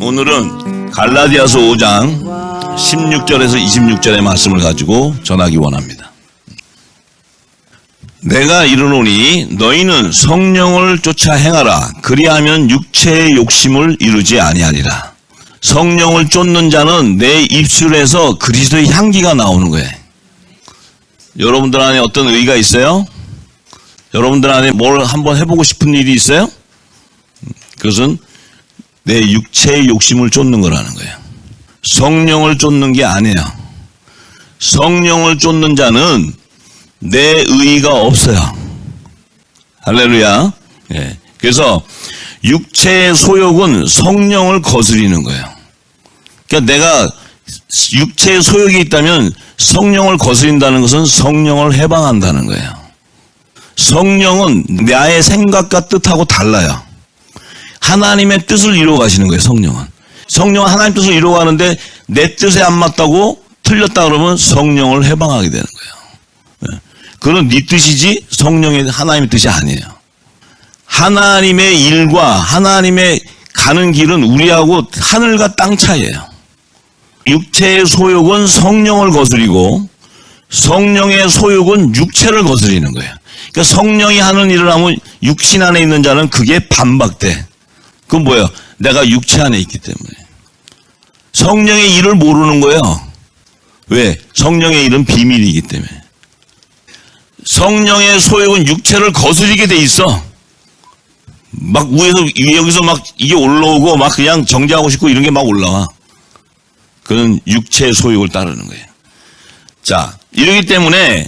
오늘은 갈라디아서 5장 16절에서 26절의 말씀을 가지고 전하기 원합니다. 내가 이르노니 너희는 성령을 쫓아 행하라 그리하면 육체의 욕심을 이루지 아니하리라. 성령을 쫓는 자는 내 입술에서 그리스도의 향기가 나오는 거예요. 여러분들 안에 어떤 의가 있어요? 여러분들 안에 뭘 한번 해보고 싶은 일이 있어요? 그것은 내 육체의 욕심을 쫓는 거라는 거예요. 성령을 쫓는 게 아니에요. 성령을 쫓는 자는 내 의가 없어요. 할렐루야. 예. 그래서 육체의 소욕은 성령을 거스리는 거예요. 그러니까 내가 육체의 소욕이 있다면 성령을 거스린다는 것은 성령을 해방한다는 거예요. 성령은 나의 생각과 뜻하고 달라요. 하나님의 뜻을 이루어 가시는 거예요, 성령은. 성령은 하나님 뜻을 이루어 가는데 내 뜻에 안 맞다고 틀렸다 그러면 성령을 해방하게 되는 거예요. 예. 그건 네 뜻이지 성령의 하나님의 뜻이 아니에요. 하나님의 일과 하나님의 가는 길은 우리하고 하늘과 땅 차이예요. 육체의 소욕은 성령을 거스리고 성령의 소욕은 육체를 거스리는 거예요. 그러니까 성령이 하는 일을 하면 육신 안에 있는 자는 그게 반박돼. 그건 뭐예요? 내가 육체 안에 있기 때문에. 성령의 일을 모르는 거예요. 왜? 성령의 일은 비밀이기 때문에. 성령의 소욕은 육체를 거스리게 돼 있어. 막 위에서, 여기서 막 이게 올라오고 막 그냥 정지하고 싶고 이런 게 막 올라와. 그는 육체의 소욕을 따르는 거예요. 자, 이러기 때문에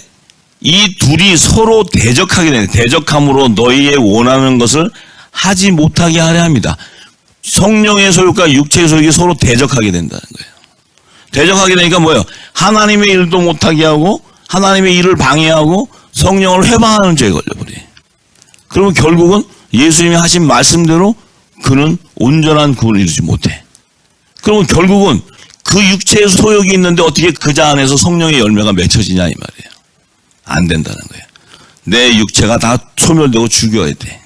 이 둘이 서로 대적하게 되는 대적함으로 너희의 원하는 것을 하지 못하게 하려 합니다. 성령의 소욕과 육체의 소욕이 서로 대적하게 된다는 거예요. 대적하게 되니까 뭐예요? 하나님의 일도 못하게 하고 하나님의 일을 방해하고 성령을 회방하는 죄에 걸려버려. 그러면 결국은 예수님이 하신 말씀대로 그는 온전한 구원을 이루지 못해. 그러면 결국은 그 육체의 소욕이 있는데 어떻게 그자 안에서 성령의 열매가 맺혀지냐 이 말이에요. 안 된다는 거예요. 내 육체가 다 소멸되고 죽여야 돼.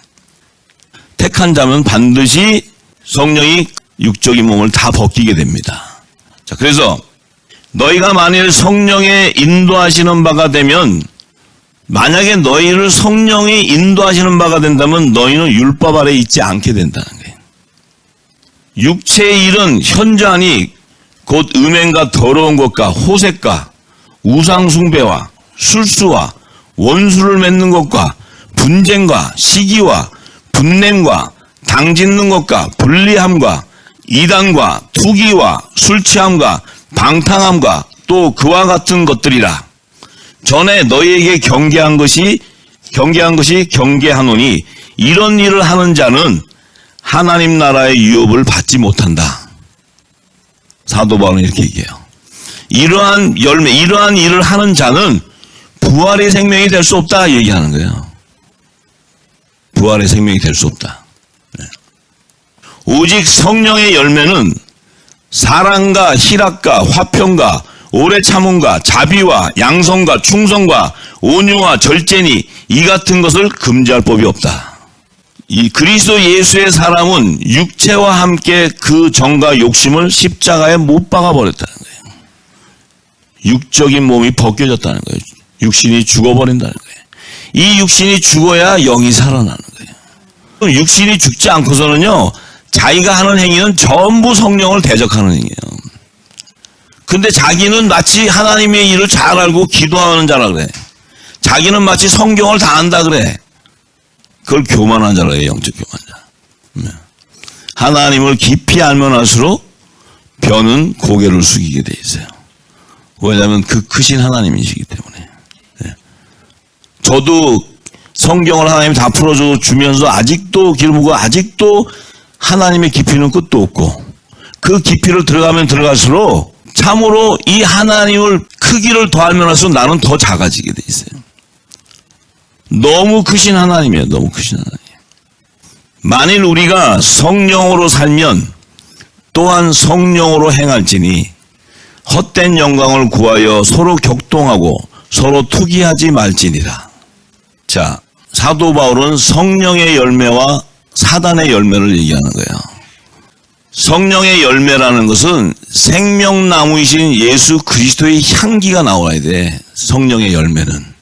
택한 자면 반드시 성령이 육적인 몸을 다 벗기게 됩니다. 자, 그래서 너희가 만일 성령의 인도하시는 바가 되면 만약에 너희를 성령이 인도하시는 바가 된다면 너희는 율법 아래 있지 않게 된다는 거예요. 육체의 일은 현저하니 곧 음행과 더러운 것과 호색과 우상숭배와 술수와 원수를 맺는 것과 분쟁과 시기와 분냄과 당 짓는 것과 불리함과 이단과 투기와 술취함과 방탕함과 또 그와 같은 것들이라 전에 너희에게 경계한 것이 경계한 것이 경계하노니 이런 일을 하는 자는 하나님 나라의 유업을 받지 못한다. 사도 바울은 이렇게 얘기해요. 이러한 열매, 이러한 일을 하는 자는 부활의 생명이 될 수 없다 얘기하는 거예요. 부활의 생명이 될 수 없다. 네. 오직 성령의 열매는 사랑과 희락과 화평과 오래 참음과 자비와 양성과 충성과 온유와 절제니 이 같은 것을 금지할 법이 없다. 이 그리스도 예수의 사람은 육체와 함께 그 정과 욕심을 십자가에 못 박아 버렸다는 거예요. 육적인 몸이 벗겨졌다는 거예요. 육신이 죽어버린다는 거예요. 이 육신이 죽어야 영이 살아나는 거예요. 육신이 죽지 않고서는요, 자기가 하는 행위는 전부 성령을 대적하는 행위예요. 근데 자기는 마치 하나님의 일을 잘 알고 기도하는 자라 그래. 자기는 마치 성경을 다 안다 그래. 그걸 교만한 자라 해요, 영적 교만자. 네. 하나님을 깊이 알면 할수록 변은 고개를 숙이게 돼 있어요. 왜냐하면 그 크신 하나님이시기 때문에. 네. 저도 성경을 하나님 다 풀어줘 주면서 아직도 길보고 아직도 하나님의 깊이는 끝도 없고 그 깊이를 들어가면 들어갈수록 참으로 이 하나님을 크기를 더 알면 할수록 나는 더 작아지게 돼 있어요. 너무 크신 하나님이에요. 너무 크신 하나님. 만일 우리가 성령으로 살면 또한 성령으로 행할지니 헛된 영광을 구하여 서로 격동하고 서로 투기하지 말지니라. 자, 사도 바울은 성령의 열매와 사단의 열매를 얘기하는 거예요. 성령의 열매라는 것은 생명나무이신 예수 그리스도의 향기가 나와야 돼. 성령의 열매는.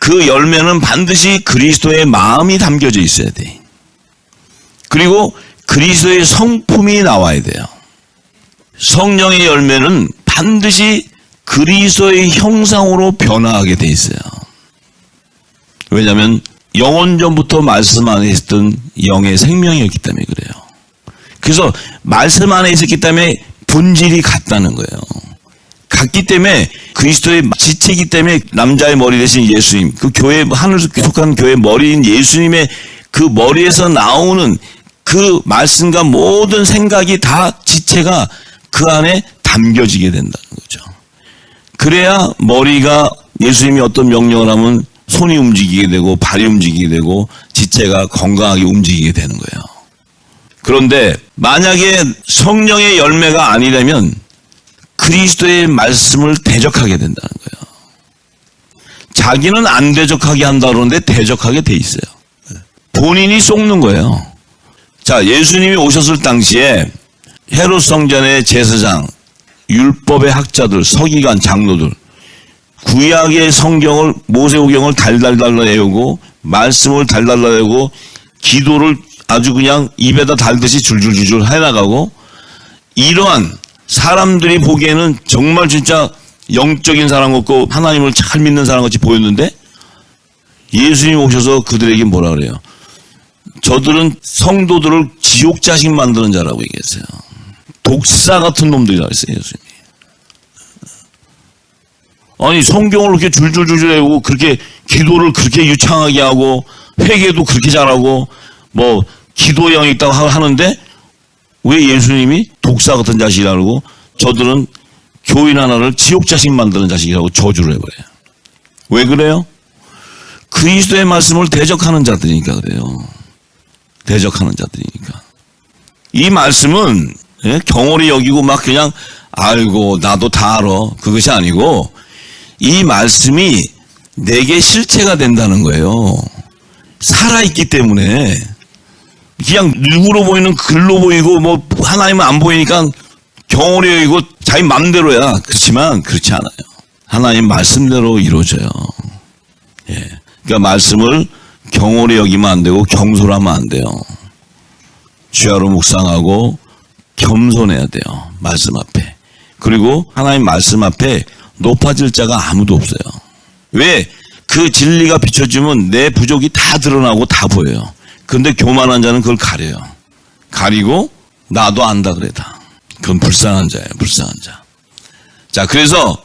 그 열매는 반드시 그리스도의 마음이 담겨져 있어야 돼. 그리고 그리스도의 성품이 나와야 돼요. 성령의 열매는 반드시 그리스도의 형상으로 변화하게 돼 있어요. 왜냐하면 영원전부터 말씀 안에 있었던 영의 생명이었기 때문에 그래요. 그래서 말씀 안에 있었기 때문에 본질이 같다는 거예요. 같기 때문에 그리스도의 지체이기 때문에 남자의 머리 대신 예수님, 그 교회 하늘 속한 교회 머리인 예수님의 그 머리에서 나오는 그 말씀과 모든 생각이 다 지체가 그 안에 담겨지게 된다는 거죠. 그래야 머리가 예수님이 어떤 명령을 하면 손이 움직이게 되고 발이 움직이게 되고 지체가 건강하게 움직이게 되는 거예요. 그런데 만약에 성령의 열매가 아니라면 그리스도의 말씀을 대적하게 된다는 거예요. 자기는 안 대적하게 한다 그러는데 대적하게 돼 있어요. 본인이 속는 거예요. 자, 예수님이 오셨을 당시에 헤롯 성전의 제사장, 율법의 학자들, 서기관, 장로들, 구약의 성경을 모세오경을 달달달달 외우고 말씀을 달달달 외우고 기도를 아주 그냥 입에다 달듯이 줄줄줄줄 해나가고 이러한 사람들이 보기에는 정말 진짜 영적인 사람 같고 하나님을 잘 믿는 사람 같이 보였는데 예수님 오셔서 그들에게 뭐라 그래요? 저들은 성도들을 지옥 자식 만드는 자라고 얘기했어요. 독사 같은 놈들이라고 했어요, 예수님이. 아니 성경을 그렇게 줄줄줄줄 외우고 그렇게 기도를 그렇게 유창하게 하고 회개도 그렇게 잘하고 뭐 기도형이 있다고 하- 하는데 왜 예수님이 독사 같은 자식이라고 저들은 교인 하나를 지옥 자식 만드는 자식이라고 저주를 해버려요. 왜 그래요? 그리스도의 말씀을 대적하는 자들이니까 그래요. 대적하는 자들이니까. 이 말씀은 예, 경홀히 여기고 막 그냥 아이고 나도 다 알아 그것이 아니고 이 말씀이 내게 실체가 된다는 거예요. 살아있기 때문에 그냥 눈으로 보이는 글로 보이고 뭐 하나님은 안 보이니까 경홀히 여기고 자기 맘대로야. 그렇지만 그렇지 않아요. 하나님 말씀대로 이루어져요. 예. 그러니까 말씀을 경홀히 여기면 안 되고 경솔하면 안 돼요. 주야로 묵상하고 겸손해야 돼요. 말씀 앞에. 그리고 하나님 말씀 앞에 높아질 자가 아무도 없어요. 왜? 그 진리가 비춰지면 내 부족이 다 드러나고 다 보여요. 근데 교만한 자는 그걸 가려요. 가리고 나도 안다 그래 다. 그건 불쌍한 자예요. 불쌍한 자. 자, 그래서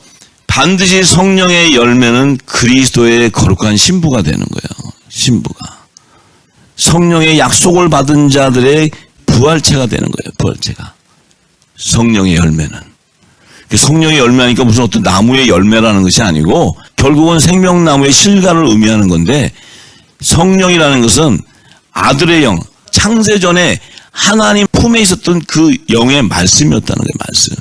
반드시 성령의 열매는 그리스도의 거룩한 신부가 되는 거예요. 신부가. 성령의 약속을 받은 자들의 부활체가 되는 거예요. 부활체가. 성령의 열매는. 그 성령의 열매하니까 무슨 어떤 나무의 열매라는 것이 아니고 결국은 생명나무의 실과를 의미하는 건데 성령이라는 것은 아들의 영, 창세전에 하나님 품에 있었던 그 영의 말씀이었다는 거예요. 말씀.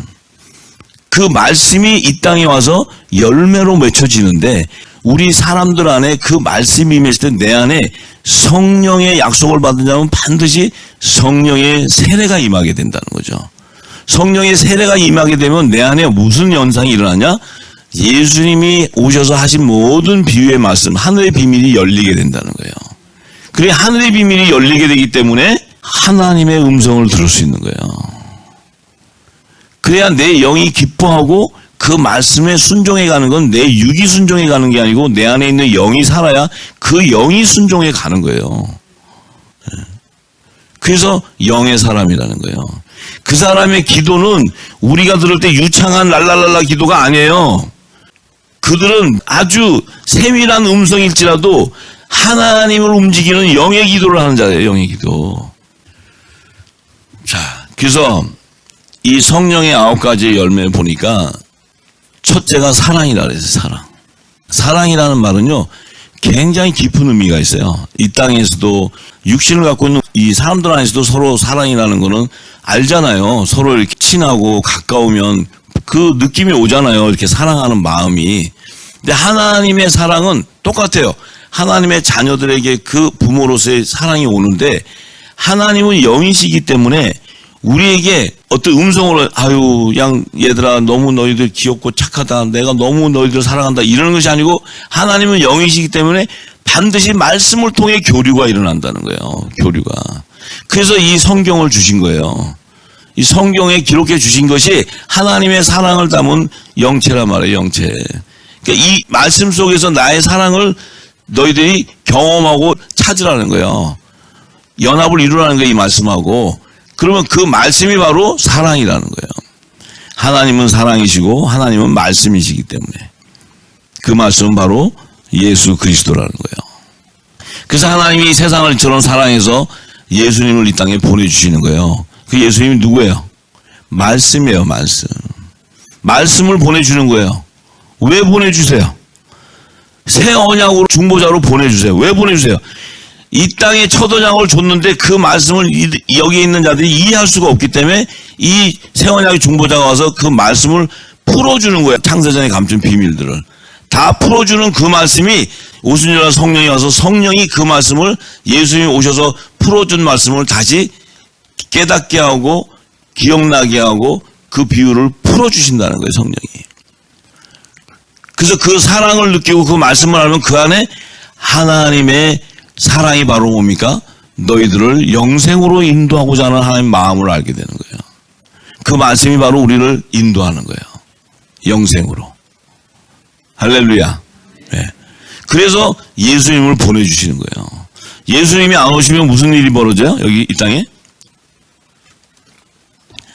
그 말씀이 이 땅에 와서 열매로 맺혀지는데 우리 사람들 안에 그 말씀이 임했을 때 내 안에 성령의 약속을 받은 자는 반드시 성령의 세례가 임하게 된다는 거죠. 성령의 세례가 임하게 되면 내 안에 무슨 현상이 일어나냐? 예수님이 오셔서 하신 모든 비유의 말씀, 하늘의 비밀이 열리게 된다는 거예요. 그래 하늘의 비밀이 열리게 되기 때문에 하나님의 음성을 들을 수 있는 거예요. 그래야 내 영이 기뻐하고 그 말씀에 순종해 가는 건 내 육이 순종해 가는 게 아니고 내 안에 있는 영이 살아야 그 영이 순종해 가는 거예요. 예. 그래서 영의 사람이라는 거예요. 그 사람의 기도는 우리가 들을 때 유창한 랄랄랄라 기도가 아니에요. 그들은 아주 세밀한 음성일지라도 하나님을 움직이는 영의 기도를 하는 자예요. 영의 기도. 자, 그래서 이 성령의 아홉 가지 열매 보니까 첫째가 사랑이라 그랬어요. 사랑. 사랑이라는 말은요. 굉장히 깊은 의미가 있어요. 이 땅에서도 육신을 갖고 있는 이 사람들 안에서도 서로 사랑이라는 거는 알잖아요. 서로 이렇게 친하고 가까우면 그 느낌이 오잖아요. 이렇게 사랑하는 마음이. 근데 하나님의 사랑은 똑같아요. 하나님의 자녀들에게 그 부모로서의 사랑이 오는데 하나님은 영이시기 때문에 우리에게 어떤 음성으로 아유 양 얘들아 너무 너희들 귀엽고 착하다 내가 너무 너희들 사랑한다 이러는 것이 아니고 하나님은 영이시기 때문에 반드시 말씀을 통해 교류가 일어난다는 거예요 교류가. 그래서 이 성경을 주신 거예요. 이 성경에 기록해 주신 것이 하나님의 사랑을 담은 영체란 말이에요 영체. 그러니까 이 말씀 속에서 나의 사랑을 너희들이 경험하고 찾으라는 거예요. 연합을 이루라는 거예요 이 말씀하고. 그러면 그 말씀이 바로 사랑이라는 거예요. 하나님은 사랑이시고 하나님은 말씀이시기 때문에. 그 말씀은 바로 예수 그리스도라는 거예요. 그래서 하나님이 세상을 저런 사랑해서 예수님을 이 땅에 보내주시는 거예요. 그 예수님이 누구예요? 말씀이에요, 말씀. 말씀을 보내주는 거예요. 왜 보내주세요? 새 언약으로 중보자로 보내주세요. 왜 보내주세요? 이 땅에 첫 언약을 줬는데 그 말씀을 이- 여기 있는 자들이 이해할 수가 없기 때문에 이 새 언약의 중보자가 와서 그 말씀을 풀어주는 거예요. 창세전에 감춘 비밀들을. 다 풀어주는 그 말씀이 오순절날 성령이 와서 성령이 그 말씀을 예수님이 오셔서 풀어준 말씀을 다시 깨닫게 하고 기억나게 하고 그 비유를 풀어주신다는 거예요, 성령이. 그래서 그 사랑을 느끼고 그 말씀을 하면 그 안에 하나님의 사랑이 바로 뭡니까? 너희들을 영생으로 인도하고자 하는 하나님의 마음을 알게 되는 거예요. 그 말씀이 바로 우리를 인도하는 거예요. 영생으로. 할렐루야. 네. 그래서 예수님을 보내주시는 거예요. 예수님이 안 오시면 무슨 일이 벌어져요? 여기 이 땅에?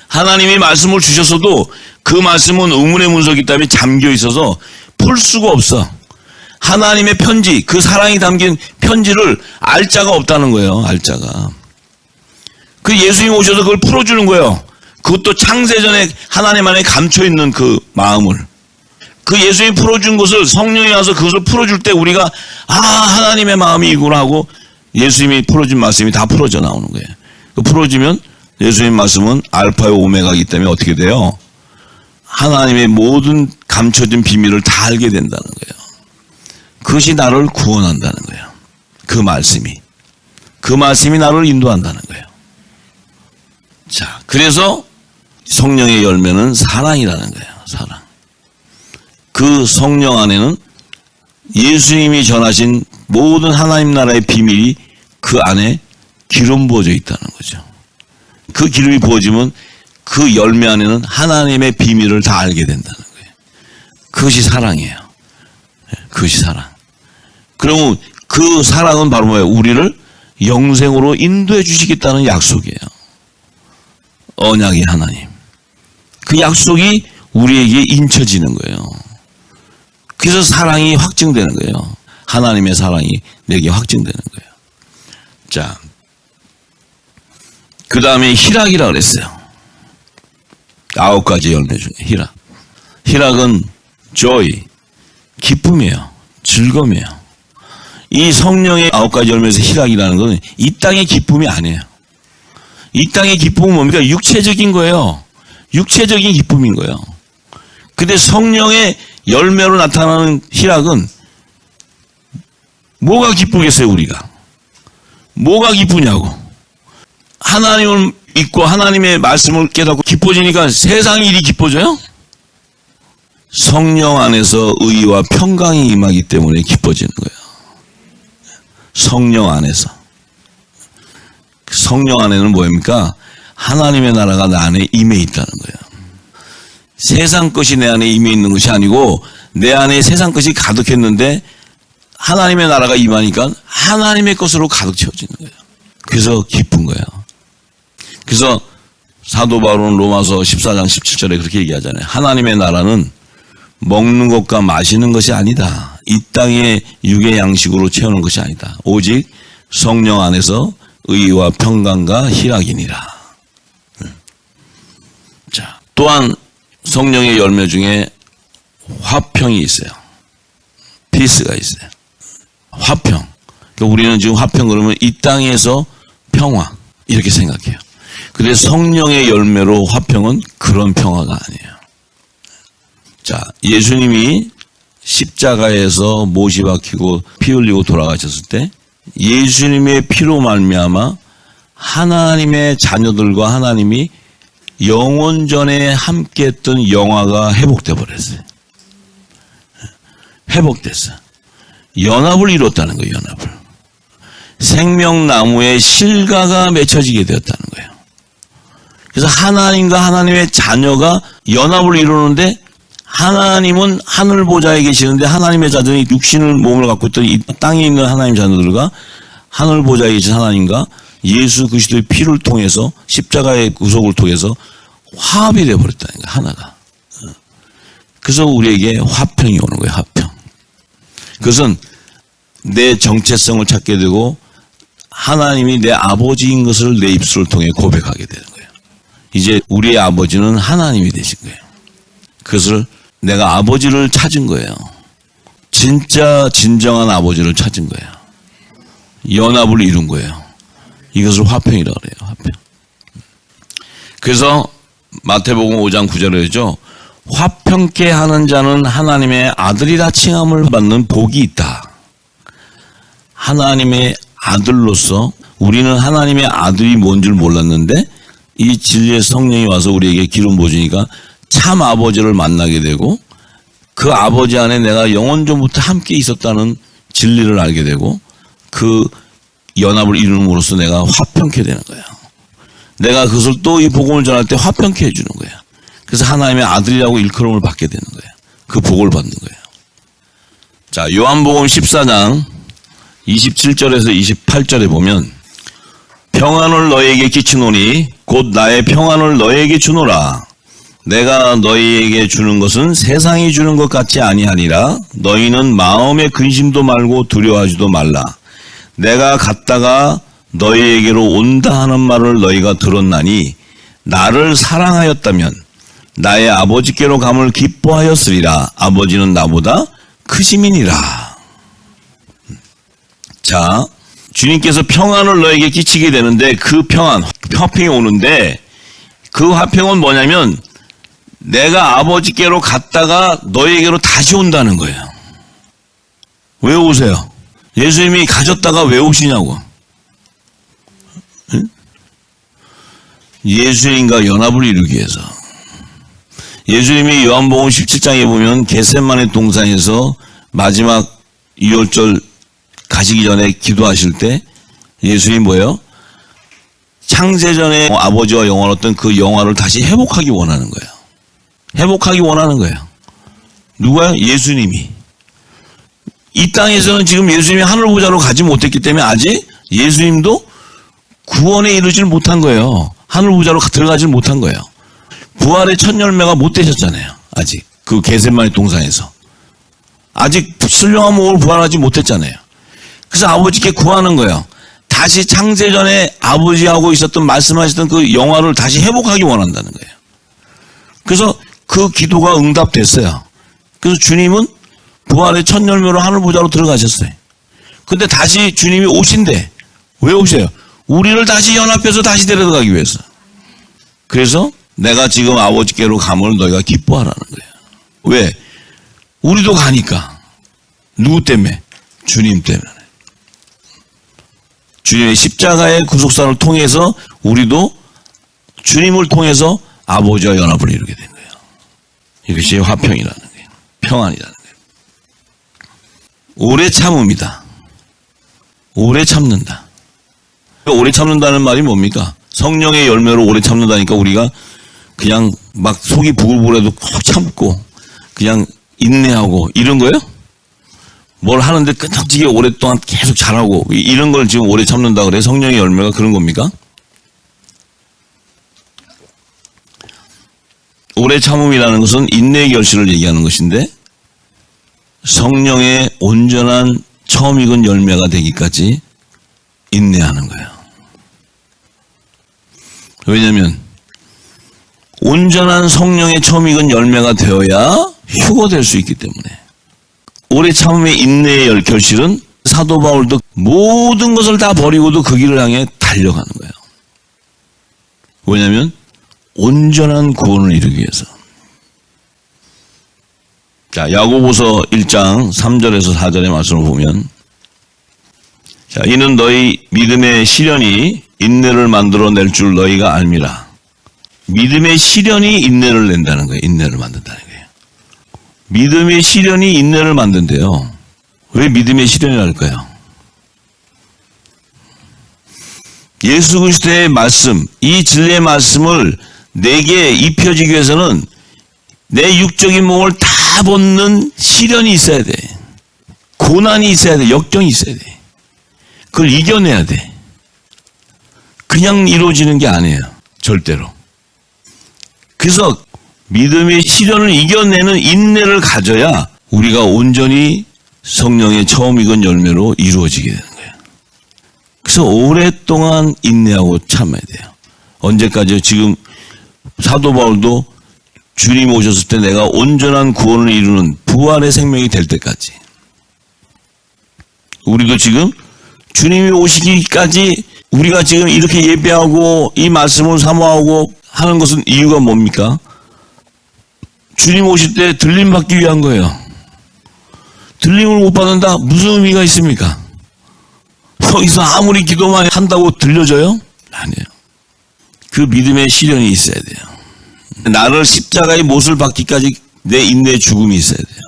하나님이 말씀을 주셨어도 그 말씀은 의문의 문석이기 때문에 잠겨 있어서 풀 수가 없어. 하나님의 편지, 그 사랑이 담긴 편지를 알 자가 없다는 거예요, 알 자가. 그 예수님 오셔서 그걸 풀어주는 거예요. 그것도 창세전에 하나님 안에 감춰있는 그 마음을. 그 예수님 풀어준 것을 성령이 와서 그것을 풀어줄 때 우리가 아, 하나님의 마음이 이구나 하고 예수님이 풀어준 말씀이 다 풀어져 나오는 거예요. 그 풀어지면 예수님 말씀은 알파의 오메가이기 때문에 어떻게 돼요? 하나님의 모든 감춰진 비밀을 다 알게 된다는 거예요. 그것이 나를 구원한다는 거예요. 그 말씀이. 그 말씀이 나를 인도한다는 거예요. 자, 그래서 성령의 열매는 사랑이라는 거예요. 사랑. 그 성령 안에는 예수님이 전하신 모든 하나님 나라의 비밀이 그 안에 기름 부어져 있다는 거죠. 그 기름이 부어지면 그 열매 안에는 하나님의 비밀을 다 알게 된다는 거예요. 그것이 사랑이에요. 예, 그것이 사랑. 그러면 그 사랑은 바로 뭐예요? 우리를 영생으로 인도해 주시겠다는 약속이에요. 언약의 하나님. 그 약속이 우리에게 인쳐지는 거예요. 그래서 사랑이 확증되는 거예요. 하나님의 사랑이 내게 확증되는 거예요. 자, 그 다음에 희락이라 그랬어요. 아홉 가지 열매 중에 희락. 희락은 joy, 기쁨이에요. 즐거움이에요. 이 성령의 아홉 가지 열매에서 희락이라는 것은 이 땅의 기쁨이 아니에요. 이 땅의 기쁨은 뭡니까? 육체적인 거예요. 육체적인 기쁨인 거예요. 근데 성령의 열매로 나타나는 희락은 뭐가 기쁘겠어요, 우리가? 뭐가 기쁘냐고. 하나님을 믿고 하나님의 말씀을 깨닫고 기뻐지니까 세상 일이 기뻐져요? 성령 안에서 의와 평강이 임하기 때문에 기뻐지는 거예요. 성령 안에서. 성령 안에는 뭐입니까? 하나님의 나라가 나 안에 임해 있다는 거예요. 세상 것이 내 안에 임해 있는 것이 아니고 내 안에 세상 것이 가득했는데 하나님의 나라가 임하니까 하나님의 것으로 가득 채워지는 거예요. 그래서 기쁜 거예요. 그래서 사도 바울은 로마서 14장 17절에 그렇게 얘기하잖아요. 하나님의 나라는 먹는 것과 마시는 것이 아니다. 이 땅의 육의 양식으로 채우는 것이 아니다. 오직 성령 안에서 의와 평강과 희락이니라. 음. 자, 또한 성령의 열매 중에 화평이 있어요. 피스가 있어요. 화평. 그러니까 우리는 지금 화평 그러면 이 땅에서 평화 이렇게 생각해요. 근데 성령의 열매로 화평은 그런 평화가 아니에요. 자, 예수님이 십자가에서 못이 박히고 피 흘리고 돌아가셨을 때 예수님의 피로 말미암아 하나님의 자녀들과 하나님이 영원 전에 함께 했던 영화가 회복돼 버렸어요. 회복됐어. 연합을 이뤘다는 거예요. 연합을. 생명나무에 실가가 맺혀지게 되었다는 거예요. 그래서 하나님과 하나님의 자녀가 연합을 이루는데 하나님은 하늘 보좌에 계시는데 하나님의 자들이 육신을 몸을 갖고 있던 이 땅에 있는 하나님 자녀들과 하늘 보좌에 계신 하나님과 예수 그리스도의 피를 통해서 십자가의 구속을 통해서 화합이 되어 버렸다는 거예요. 하나가. 그래서 우리에게 화평이 오는 거예요. 화평. 그것은 내 정체성을 찾게 되고 하나님이 내 아버지인 것을 내 입술을 통해 고백하게 되는 거예요. 이제 우리의 아버지는 하나님이 되신 거예요. 그것을 내가 아버지를 찾은 거예요. 진짜 진정한 아버지를 찾은 거예요. 연합을 이룬 거예요. 이것을 화평이라고 그래요. 화평. 그래서 마태복음 5장 9절에죠. 화평케 하는 자는 하나님의 아들이라 칭함을 받는 복이 있다. 하나님의 아들로서 우리는 하나님의 아들이 뭔 줄 몰랐는데 이 진리의 성령이 와서 우리에게 기름 부으니까 참 아버지를 만나게 되고 그 아버지 안에 내가 영원 전부터 함께 있었다는 진리를 알게 되고 그 연합을 이루므로써 내가 화평케 되는 거야. 내가 그것을 또 이 복음을 전할 때 화평케 해주는 거야. 그래서 하나님의 아들이라고 일컬음을 받게 되는 거야. 그 복을 받는 거예요. 자, 요한복음 14장 27절에서 28절에 보면 평안을 너에게 끼치노니 곧 나의 평안을 너에게 주노라. 내가 너희에게 주는 것은 세상이 주는 것 같지 아니하니라. 너희는 마음의 근심도 말고 두려워하지도 말라. 내가 갔다가 너희에게로 온다 하는 말을 너희가 들었나니 나를 사랑하였다면 나의 아버지께로 감을 기뻐하였으리라. 아버지는 나보다 크심이니라. 자, 주님께서 평안을 너에게 끼치게 되는데 그 평안, 화평이 오는데 그 화평은 뭐냐면 내가 아버지께로 갔다가 너에게로 다시 온다는 거예요. 왜 오세요? 예수님이 가졌다가 왜 오시냐고. 응? 예수님과 연합을 이루기 위해서. 예수님이 요한복음 17장에 보면 겟셋만의 동산에서 마지막 유월절 가시기 전에 기도하실 때 예수님 뭐예요? 창세전에 아버지와 영원했던 그 영화를 다시 회복하기 원하는 거예요. 회복하기 원하는 거예요. 누가요? 예수님이. 이 땅에서는 지금 예수님이 하늘 보좌로 가지 못했기 때문에 아직 예수님도 구원에 이르지를 못한 거예요. 하늘 보좌로 들어가지를 못한 거예요. 부활의 첫 열매가 못 되셨잖아요. 아직 그 개셋만의 동산에서 아직 신령한 몸을 부활하지 못했잖아요. 그래서 아버지께 구하는 거예요. 다시 창세 전에 아버지하고 있었던 말씀하셨던 그 영화를 다시 회복하기 원한다는 거예요. 그래서 그 기도가 응답됐어요. 그래서 주님은 부활의 첫 열매로 하늘 보좌로 들어가셨어요. 근데 다시 주님이 오신대. 왜 오세요? 우리를 다시 연합해서 다시 데려가기 위해서. 그래서 내가 지금 아버지께로 감을 너희가 기뻐하라는 거예요. 왜? 우리도 가니까. 누구 때문에? 주님 때문에. 주님의 십자가의 구속사를 통해서 우리도 주님을 통해서 아버지와 연합을 이루게 된 거예요. 이것이 화평이라는 거예요. 평안이라는 거예요. 오래 참음이다. 오래 참는다. 오래 참는다는 말이 뭡니까? 성령의 열매로 오래 참는다니까 우리가 그냥 막 속이 부글부글해도 꼭 참고 그냥 인내하고 이런 거예요? 뭘 하는데 끈적지게 오랫동안 계속 잘하고 이- 이런 걸 지금 오래 참는다 그래 성령의 열매가 그런 겁니까? 오래 참음이라는 것은 인내의 결실을 얘기하는 것인데 성령의 온전한 처음 익은 열매가 되기까지 인내하는 거예요. 왜냐하면 온전한 성령의 처음 익은 열매가 되어야 휴거될 수 있기 때문에 오래 참음의 인내의 열- 결실은 사도 바울도 모든 것을 다 버리고도 그 길을 향해 달려가는 거예요. 왜냐하면 온전한 구원을 이루기 위해서 자, 야고보서 1장 3절에서 4절의 말씀을 보면 자, 이는 너희 믿음의 시련이 인내를 만들어 낼 줄 너희가 알미라. 믿음의 시련이 인내를 낸다는 거예요. 인내를 만든다는 거예요. 믿음의 시련이 인내를 만든대요. 왜 믿음의 시련이랄까요? 예수 그리스도의 말씀, 이 진리의 말씀을 내게 입혀지기 위해서는 내 육적인 몸을 다 벗는 시련이 있어야 돼. 고난이 있어야 돼. 역경이 있어야 돼. 그걸 이겨내야 돼. 그냥 이루어지는 게 아니에요. 절대로. 그래서 믿음의 시련을 이겨내는 인내를 가져야 우리가 온전히 성령의 처음 익은 열매로 이루어지게 되는 거예요. 그래서 오랫동안 인내하고 참아야 돼요. 언제까지요? 지금 사도 바울도 주님 오셨을 때 내가 온전한 구원을 이루는 부활의 생명이 될 때까지. 우리도 지금 주님이 오시기까지 우리가 지금 이렇게 예배하고 이 말씀을 사모하고 하는 것은 이유가 뭡니까? 주님 오실 때 들림 받기 위한 거예요. 들림을 못 받는다? 무슨 의미가 있습니까? 여기서 아무리 기도만 한다고 들려져요? 아니에요. 그 믿음의 시련이 있어야 돼요. 나를 십자가의 못을 받기까지 내 인내의 죽음이 있어야 돼요.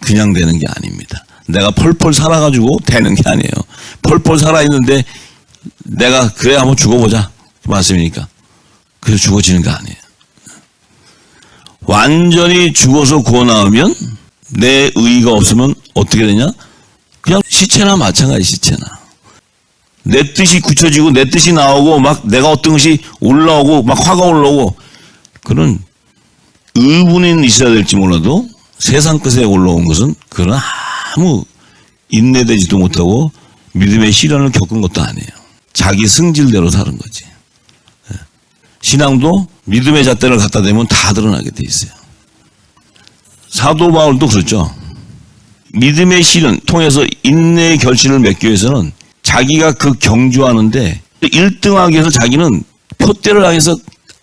그냥 되는 게 아닙니다. 내가 펄펄 살아가지고 되는 게 아니에요. 펄펄 살아있는데 내가 그래 한번 죽어보자. 말씀이니까. 그래서 죽어지는 거 아니에요. 완전히 죽어서 구워 나오면 내 의의가 없으면 어떻게 되냐? 그냥 시체나 마찬가지 시체나. 내 뜻이 굳혀지고 내 뜻이 나오고 막 내가 어떤 것이 올라오고 막 화가 올라오고 그런 의분이 있어야 될지 몰라도 세상 끝에 올라온 것은 그런 아무 인내되지도 못하고 믿음의 시련을 겪은 것도 아니에요. 자기 승질대로 사는 거지. 예. 신앙도 믿음의 잣대를 갖다 대면 다 드러나게 돼 있어요. 사도 바울도 그렇죠. 믿음의 시련 통해서 인내의 결실을 맺기 위해서는 자기가 그 경주하는데 1등하기 위해서 자기는 표대를 향해서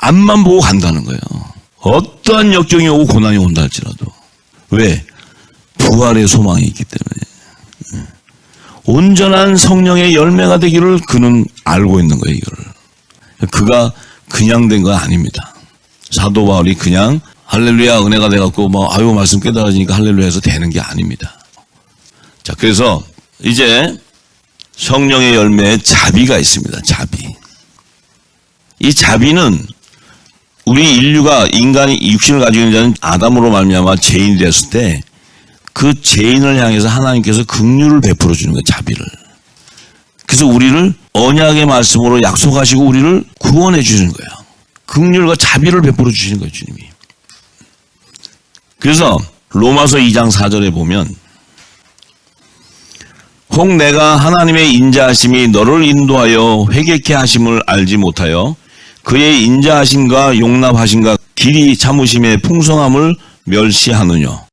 앞만 보고 간다는 거예요. 어떠한 역경이 오고 고난이 온다 할지라도. 왜? 부활의 소망이 있기 때문에. 온전한 성령의 열매가 되기를 그는 알고 있는 거예요, 이거를. 그가 그냥 된거 아닙니다. 사도 바울이 그냥 할렐루야 은혜가 돼갖고 뭐 아유 말씀 깨달아지니까 할렐루야 해서 되는 게 아닙니다. 자, 그래서 이제 성령의 열매에 자비가 있습니다. 자비. 이 자비는 우리 인류가 인간이 육신을 가지고 있는 자는 아담으로 말미암아 죄인이 되었을 때 그 죄인을 향해서 하나님께서 긍휼을 베풀어 주는 거예요. 자비를. 그래서 우리를 언약의 말씀으로 약속하시고 우리를 구원해 주시는 거예요. 긍휼과 자비를 베풀어 주시는 거예요, 주님이. 그래서 로마서 2장 4절에 보면 혹 내가 하나님의 인자하심이 너를 인도하여 회개케 하심을 알지 못하여 그의 인자하심과 용납하심과 길이 참으심의 풍성함을 멸시하느냐